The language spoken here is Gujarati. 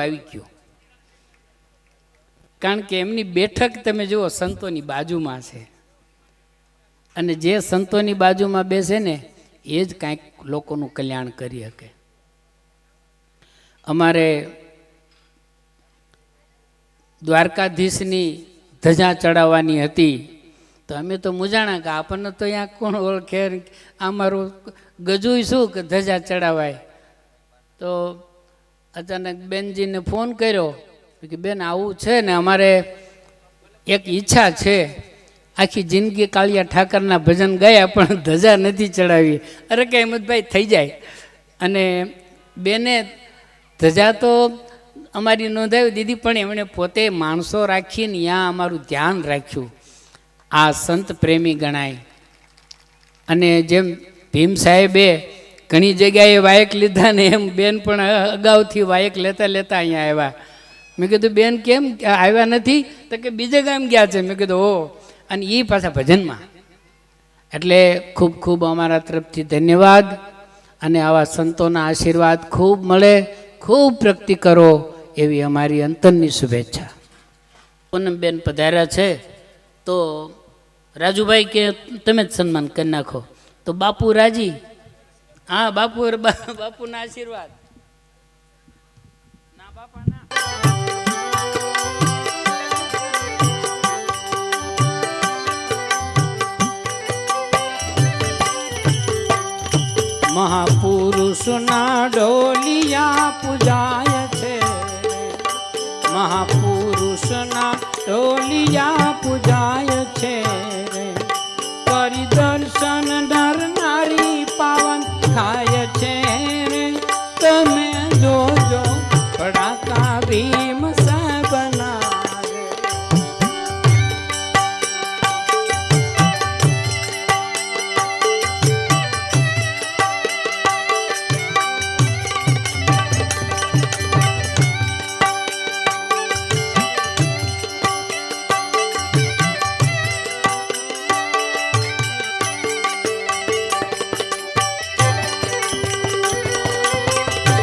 આવી ગયો. કારણ કે એમની બેઠક તમે જુઓ, સંતોની બાજુમાં છે. અને જે સંતોની બાજુમાં બેસે ને, એ જ કાંઈક લોકોનું કલ્યાણ કરી શકે. અમારે દ્વારકાધીશની ધજા ચડાવવાની હતી. તો અમે તો મૂજાણા કે આપણને તો અહીંયા કોણ ઓળખે? આ મારું ગજુય શું કે ધજા ચડાવાય? તો અચાનક બેનજીને ફોન કર્યો. કે બેન, આવું છે ને, અમારે એક ઈચ્છા છે. આખી જિંદગી કાળિયા ઠાકરના ભજન ગયા, પણ ધજા નથી ચડાવી. અરે કે હેમંતભાઈ, થઈ જાય. અને બેને ધજા તો અમારી નોંધાવી દીધી, પણ એમણે પોતે માણસો રાખીને ત્યાં અમારું ધ્યાન રાખ્યું. આ સંત પ્રેમી ગણાય. અને જેમ ભીમ સાહેબે ઘણી જગ્યાએ વાયક લીધા ને એમ બેન પણ અગાઉથી વાયક લેતા લેતા અહીંયા આવ્યા. મેં કીધું, બેન કેમ આવ્યા નથી? તો કે, બીજે ગામ ગયા છે. મેં કીધું ઓ અને એ પાછા ભજનમાં. એટલે ખૂબ ખૂબ અમારા તરફથી ધન્યવાદ અને આવા સંતોના આશીર્વાદ ખૂબ મળે. ખૂબ પ્રગતિ કરો એવી અમારી અંતરની શુભેચ્છા. પૂનમબેન પધાર્યા છે. તો રાજુભાઈ કે, તમે જ સન્માન કરી નાખો. તો બાપુ રાજી હા બાપુ બાપુના આશીર્વાદ. ના બાપા મહાપુરુષના ડોલિયા પૂજાય છે. મહાપુરુષના ડોલિયા પૂજાય છે. change.